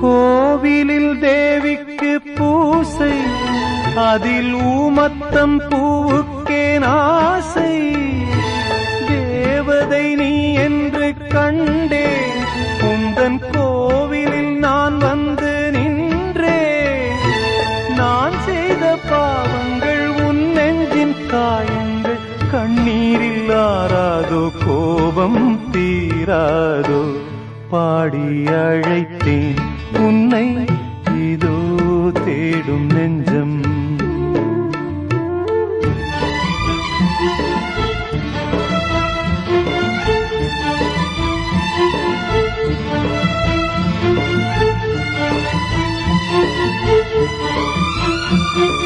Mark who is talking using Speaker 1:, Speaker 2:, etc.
Speaker 1: கோவிலில் தேவிக்கு பூசை அதில் ஊமத்தம் பூவுக்கே ஆசை தேவதை நீ என்று கண்டே உந்தன் கோவிலில் நான் வந்து நின்றே. நான் செய்த பாவங்கள் உன் நெஞ்சின் காயங்கள் கண்ணீரில் ஆறாதோ கோபம் தீராதோ பாடி அழைத்தேன். உன்னை இதோ தேடும் நெஞ்சம் thank you